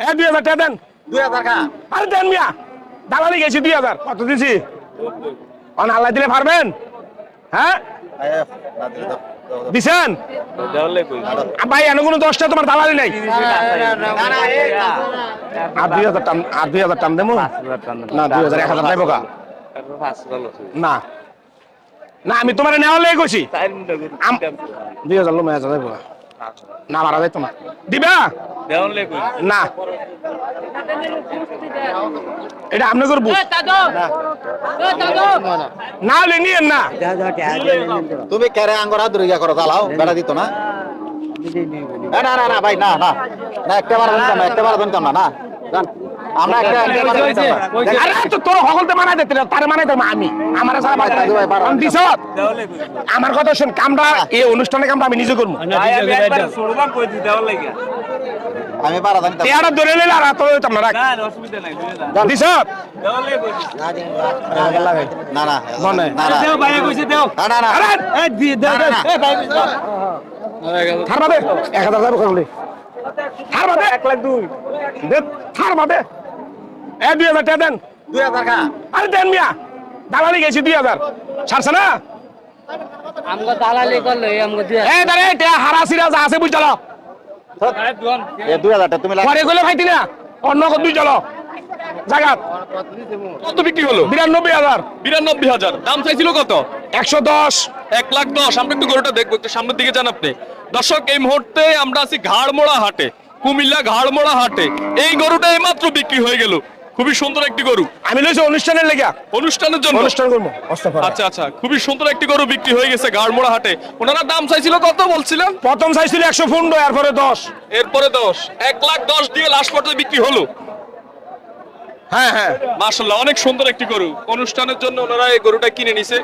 এ দুই হাজার টাকা দেন। দুই হাজার আরে দেন মিয়া। দালালি গেছি দুই হাজার। কত দিছি? অন আল্লাহ দিলে পারবেন? হ্যাঁ? দিছেন? ভাই এনে কোনো দশটা তোমার দালালি নাই। আর দুই হাজার টান আর দুই হাজার টান দেবো? না দুই হাজার এক হাজার দেবো কা না। না আমি তোমার নেওয়ার লেগে দুই হাজার লোক না মারা যাইতো না দিবা? না। এটা না। হলে নিয়েন না। তুমি কেরে আঙ্গর হাত ধরে করো চালাও বেড়া দিত না। না না না ভাই না না। না একটা বার না একটা বার না না। আমরা একটা একটা বার দিতাম না। আরে তো তোর সকলতে মানাই দিতে তারে মানাই দেবো আমি। আমার সারা দিছ? কথা। শুন কামটা এই অনুষ্ঠানে কামটা আমি নিজে করব। আমি বারা দিতাম টেয়ারা ধরে নিলে আর তো হইতাম না রাখ। দিছ? না না। না না না। না না। আরে না, না, না। থার বাদে এক থার লাখ দুই। দে থার বাদে। এ দুই হাজার টাকা দেন। দুই হাজার আরে দেন মিয়া দালালি গেছি দুই হাজার। ছাড়ছে না? আমগো দালালি করল আমগো দিয়ে এ দাঁড়ে টেয়া হারাসিরা যা আছে বুঝ এ দুই হাজারটা তুমি পরে গেলে ভাইতি না? অন্য দুই চলো। জাগাত। কত বিক্রি হলো? বিরানব্বই হাজার। বিরানব্বই হাজার। দাম চাইছিল কত? একশো দশ। এক লাখ দশ। আমরা একটু গরুটা দেখব একটু সামনের দিকে যান আপনি। দর্শক এই মুহূর্তে আমরা আছি ঘাড়মোড়া হাটে কুমিল্লা ঘাড়মোড়া হাটে। এই গরুটা এইমাত্র বিক্রি হয়ে গেল। খুবই সুন্দর একটি গরু। আমি লইছি অনুষ্ঠানের লেগে অনুষ্ঠানের জন্য? অনুষ্ঠান করব। আচ্ছা আচ্ছা খুবই সুন্দর একটি গরু বিক্রি হয়ে গেছে গাড়মোড়া হাটে। ওনারা দাম চাইছিল কত বলছিলেন? প্রথম চাইছিল একশো ফুন্ড এরপরে দশ। এরপরে দশ। এক লাখ দশ দিয়ে লাস্ট পর্যন্ত বিক্রি হলো? হ্যাঁ হ্যাঁ। মাসাল্লাহ অনেক সুন্দর একটি গরু। অনুষ্ঠানের জন্য ওনারা এই গরুটা কিনে নিছে।